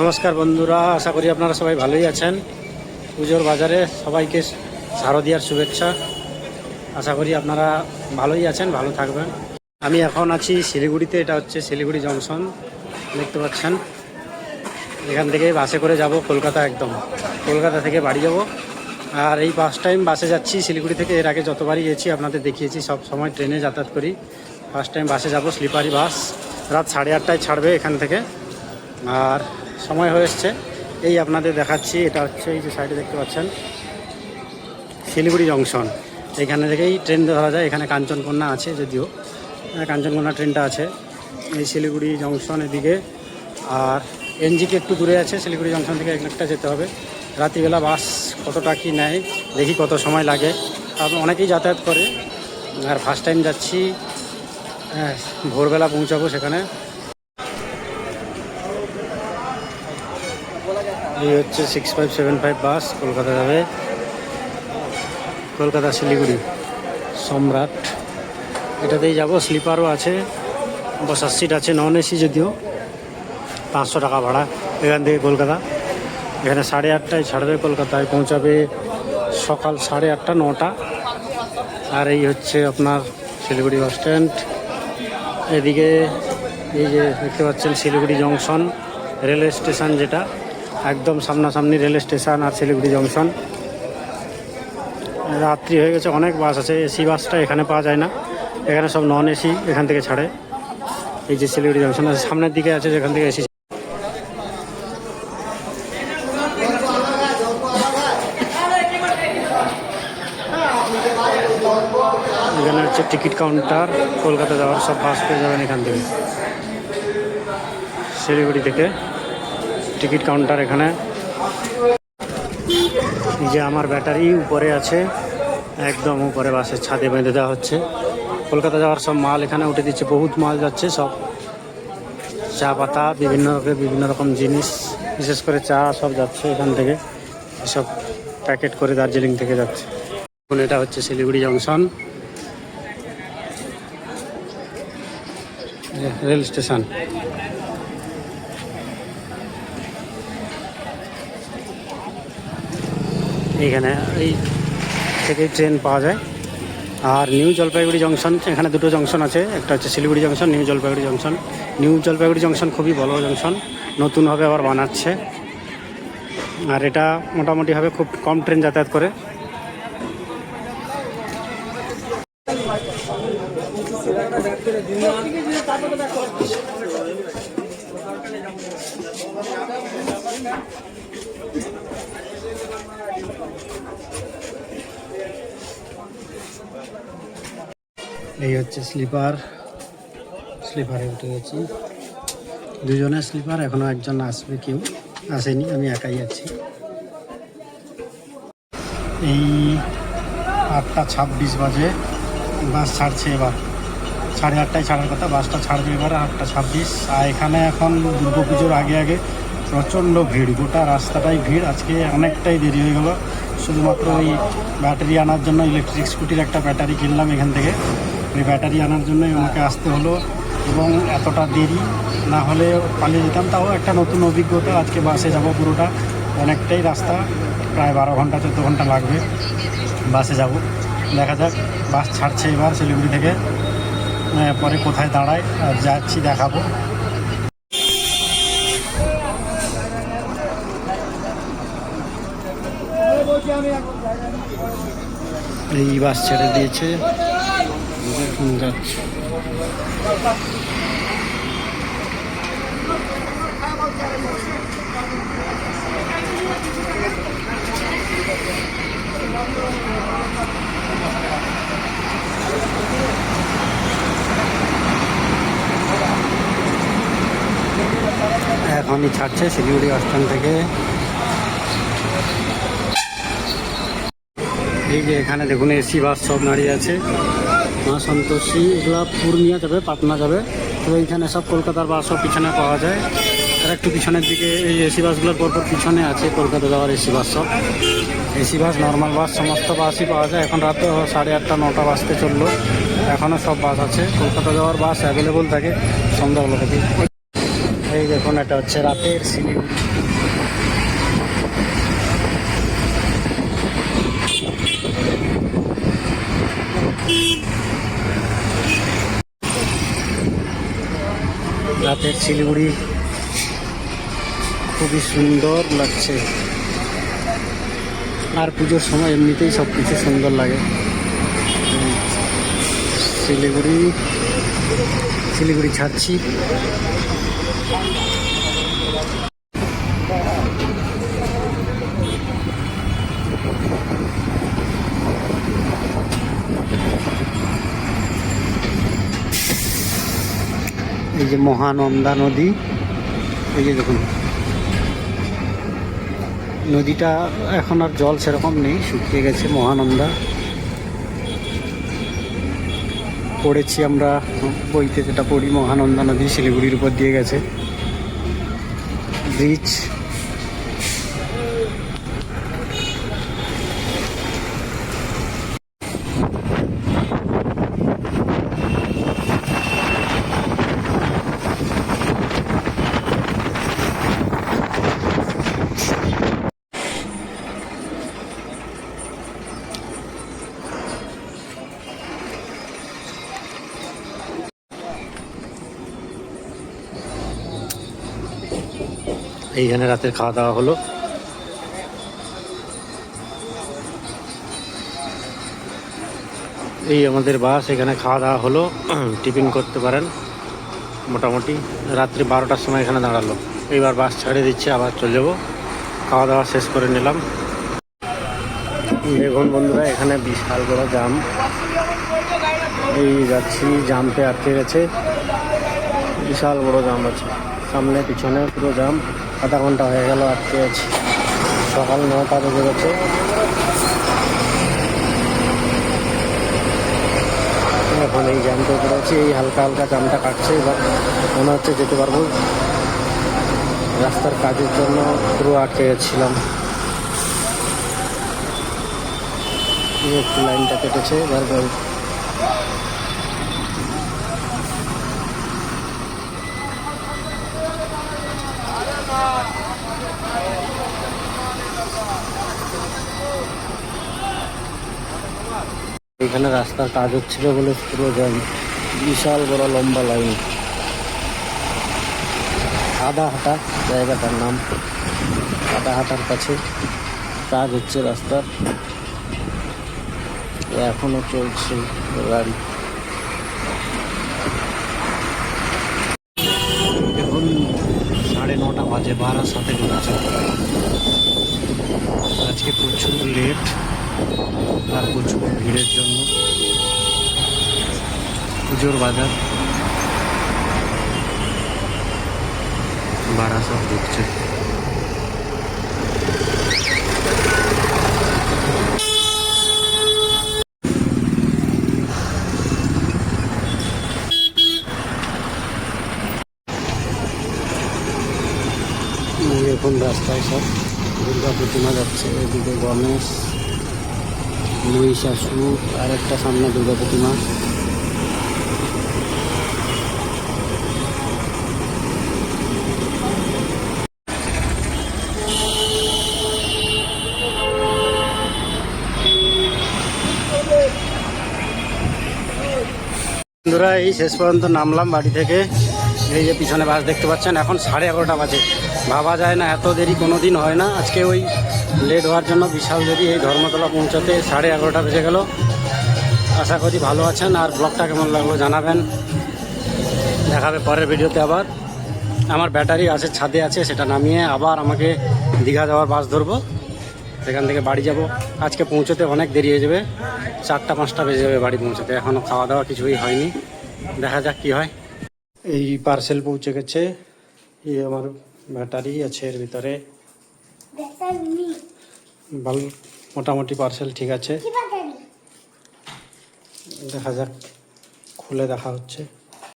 নমস্কার বন্ধুরা, আশা করি আপনারা সবাই ভালোই আছেন। পুজোর বাজারে সবাইকে শারদিয়ার শুভেচ্ছা। আশা করি আপনারা ভালোই আছেন, ভালো থাকবেন। আমি এখন আছি শিলিগুড়িতে, এটা হচ্ছে শিলিগুড়ি জংশন, দেখতে পাচ্ছেন। এখান থেকে বাসে করে যাব কলকাতা একদম। কলকাতা থেকে বাড়ি যাব। আর এই ফার্স্ট টাইম বাসে যাচ্ছি শিলিগুড়ি থেকে, এর আগে যতবারই গেছি, আপনাদের দেখিয়েছি, সব সময় ট্রেনে যাতায়াত করি। ফার্স্ট টাইম বাসে যাব স্লিপারি বাস রাত সাড়ে আটটায় ছাড়বে এখান থেকে। আর সময় হয়ে এসছে। এই আপনাদের দেখাচ্ছি এটা হচ্ছে এই যে সাইডে দেখতে পাচ্ছেন শিলিগুড়ি জংশন। এখানে থেকেই ট্রেন ধরা যায় এখানে কাঞ্চনকন্যা আছে যদিও। হ্যাঁ, কাঞ্চনকন্যা ট্রেনটা আছে এই শিলিগুড়ি জংশন এদিকে। আর এনজিকে একটু দূরে আছে শিলিগুড়ি জংশন থেকে একটা যেতে হবে। রাত্রিবেলা বাস কতটা কি নেয় দেখি কত সময় লাগে। তারপর অনেকেই যাতায়াত করে। আর ফার্স্ট টাইম যাচ্ছি হ্যাঁ, ভোরবেলা পৌঁছাবো সেখানে। এই হচ্ছে six five seven five bus Kolkata যাবে। কলকাতা শিলিগুড়ি, সম্রাট। এটাতেই যাব, স্লিপারও আছে, বসার সিট আছে নন এসি যদিও, পাঁচশো টাকা ভাড়া এখান থেকে কলকাতা। এখানে সাড়ে আটটায় ছাড়বে, কলকাতায় পৌঁছাবে সকাল সাড়ে আটটা, নটা। আর এই হচ্ছে আপনার শিলিগুড়ি বাস স্ট্যান্ড এদিকে এই যে দেখতে পাচ্ছেন শিলিগুড়ি জংশন রেলওয়ে স্টেশন যেটা। একদম সামনাসামনি রেল স্টেশন আর শিলিগুড়ি জংশন। রাত্রি হয়ে গেছে, অনেক বাস আছে, এসি বাসটা এখানে পাওয়া যায় না। এখানে সব নন এসি এখান থেকে ছাড়ে। এই যে শিলিগুড়ি জংশন আছে, সামনের দিকে আছে যেখান থেকে এসি এখানে হচ্ছে টিকিট কাউন্টার, কলকাতা যাওয়ার সব বাস পেয়ে যাবেন এখান থেকে। শিলিগুড়ি থেকে। টিকিট কাউন্টার এখানে। যে আমার ব্যাটারি উপরে আছে, একদম উপরে বাসের ছাদে বেঁধে দেওয়া হচ্ছে। কলকাতা যাওয়ার সব মাল এখানে উঠে দিচ্ছে, বহুত মাল যাচ্ছে সব। চা পাতা, বিভিন্ন রকমের, বিভিন্ন রকম জিনিস, বিশেষ করে চা সব যাচ্ছে এখান থেকে। সব প্যাকেট করে দার্জিলিং থেকে যাচ্ছে। এখন এটা হচ্ছে শিলিগুড়ি জংশন। Rail station. এইখানে এই থেকেই ট্রেন পাওয়া যায়। আর নিউ জলপাইগুড়ি জংশন এখানে দুটো জংশন আছে। একটা হচ্ছে Siliguri junction new Jalpaiguri junction new Jalpaiguri junction খুবই বড় জংশন নতুনভাবে আবার বানাচ্ছে। আর এটা মোটামুটিভাবে খুব কম ট্রেন যাতায়াত করে। এই হচ্ছে স্লিপার। স্লিপারে উঠে গেছি। দুজনের স্লিপার, এখনও একজন আসবে কেউ। আসেনি, আমি একাই আছি। এই আটটা ছাব্বিশ বাজে, বাস ছাড়ছে এবার। সাড়ে আটটায় ছাড়ার কথা, বাসটা ছাড়বে এবার আটটা ছাব্বিশ। আর এখানে এখন দুর্গা পুজোর আগে আগে প্রচণ্ড ভিড়, গোটা রাস্তাটাই ভিড়। আজকে অনেকটাই দেরি হয়ে গেল। শুধুমাত্র ওই ব্যাটারি আনার জন্য ইলেকট্রিক স্কুটির একটা ব্যাটারি কিনলাম এখান থেকে। ওই ব্যাটারি আনার জন্যই আমাকে আসতে হলো এবং এতটা দেরি না হলে পালিয়ে যেতাম। তাও একটা নতুন অভিজ্ঞতা, আজকে বাসে যাব পুরোটা। অনেকটাই রাস্তা, প্রায় বারো ঘণ্টা, চোদ্দ ঘণ্টা লাগবে বাসে যাব। দেখা যাক, বাস ছাড়ছে এবার শিলিগুড়ি থেকে। পরে কোথায় দাঁড়ায় আর যাচ্ছি, দেখাবো। এই বাস ছেড়ে দিয়েছে। এখনই ছাড়ছে শিলিগুড়ি স্ট্যান্ড থেকে। এই যে এখানে দেখুন এসি বাস সব দাঁড়িয়ে আছে। মা সন্তোষী, এগুলো পূর্ণিয়া যাবে, পাটনা যাবে। তো এইখানে সব কলকাতার বাস সব পিছনে পাওয়া যায়। আর একটু পিছনের দিকে এই এসি বাসগুলোর পরপর পিছনে আছে, কলকাতা যাওয়ার এসি বাস সব। এসি বাস নর্মাল বাস, সমস্ত বাসই পাওয়া যায়। এখন রাত সাড়ে আটটা, নটা বাজতে চলল। এখনও সব বাস আছে। কলকাতা যাওয়ার বাস অ্যাভেলেবল থাকে। সন্ধ্যাবেলা থেকে এই দেখুন, এটা হচ্ছে রাতের শিলিগুড়ি রাতের শিলিগুড়ি। খুবই সুন্দর লাগছে। আর পুজোর সময় এমনিতেই সব কিছু সুন্দর লাগে। শিলিগুড়ি শিলিগুড়ি ছাড়ছি। যে মহানন্দা নদী, এই যে দেখুন। নদীটা এখন আর জল সেরকম নেই, শুকিয়ে গেছে মহানন্দা। পড়েছি আমরা, বইতে যেটা পড়ি, মহানন্দা নদী শিলিগুড়ির উপর দিয়ে গেছে। ব্রিজ এইখানে রাতের খাওয়া দাওয়া হলো। এই আমাদের বাস, এখানে খাওয়া দাওয়া হলো। টিফিন করতে পারেন। মোটামুটি রাত্রি বারোটার সময় এখানে দাঁড়াল। এইবার বাস ছেড়ে দিচ্ছে, আবার চলে যাব। খাওয়া দাওয়া শেষ করে নিলাম। দেখুন বন্ধুরা, এখানে বিশাল বড় জাম। এই যাচ্ছি, জামতে আটকে গেছে। বিশাল বড় জাম আছে। সামনে পিছনে পুরো জাম আধা ঘণ্টা হয়ে গেল আটকে আছি সকাল নটা বেজে গেছে। এখন এই জ্যামটা পড়েছি এই হালকা হালকা জামটা কাটছে, এবার মনে হচ্ছে যেতে পারব। রাস্তার কাজের জন্য পুরো আটকে গেছিলাম। একটু লাইনটা কেটেছে, এবার এখানে রাস্তার কাজ হচ্ছিল বলে পুরো জ্যাম। বিশাল বড় লম্বা লাইন। আদা হাটা জায়গাটার নাম। আদা হাটার কাছে কাজ হচ্ছে রাস্তার। এখনও চলছে গাড়ি। এখন সাড়ে নটা বাজে, বারার সাথে আজকে প্রচুর লেট আর প্রচুর ভিড়ের জন্য পুজোর বাজার। বাড়া সব ঢুকছে এখন রাস্তায় সব দুর্গা প্রতিমা যাচ্ছে, এদিকে গণেশ। মহিষাসুর আর একটা সামনে দুর্গা প্রতিমা। বন্ধুরা, এই শেষ পর্যন্ত নামলাম বাড়ি থেকে। এই যে পিছনে বাস দেখতে পাচ্ছেন, এখন সাড়ে এগারোটা বাজে। ভাবা যায় না, এত দেরি কোনো দিন হয় না। আজকে ওই লেট হওয়ার জন্য বিশাল দেরি এই ধর্মতলা পৌঁছাতে সাড়ে এগারোটা বেজে গেল। আশা করি ভালো আছেন আর ব্লগটা কেমন লাগল জানাবেন। দেখাবে পরের ভিডিওতে আবার। আমার ব্যাটারি আছে, ছাদে আছে, সেটা নামিয়ে আবার আমাকে দীঘা যাওয়ার বাস ধরবো। সেখান থেকে বাড়ি যাব। আজকে পৌঁছতে অনেক দেরি হয়ে যাবে। চারটা, পাঁচটা বেজে যাবে বাড়ি পৌঁছতে। এখনও খাওয়া দাওয়া কিছুই হয়নি। দেখা যাক কি হয়। এই পার্সেল পৌঁছে গেছে। এই আমার ব্যাটারি আছে এর ভিতরে। ভালো মোটামুটি পার্সেল ঠিক আছে। দেখা যাক খুলে দেখা হচ্ছে।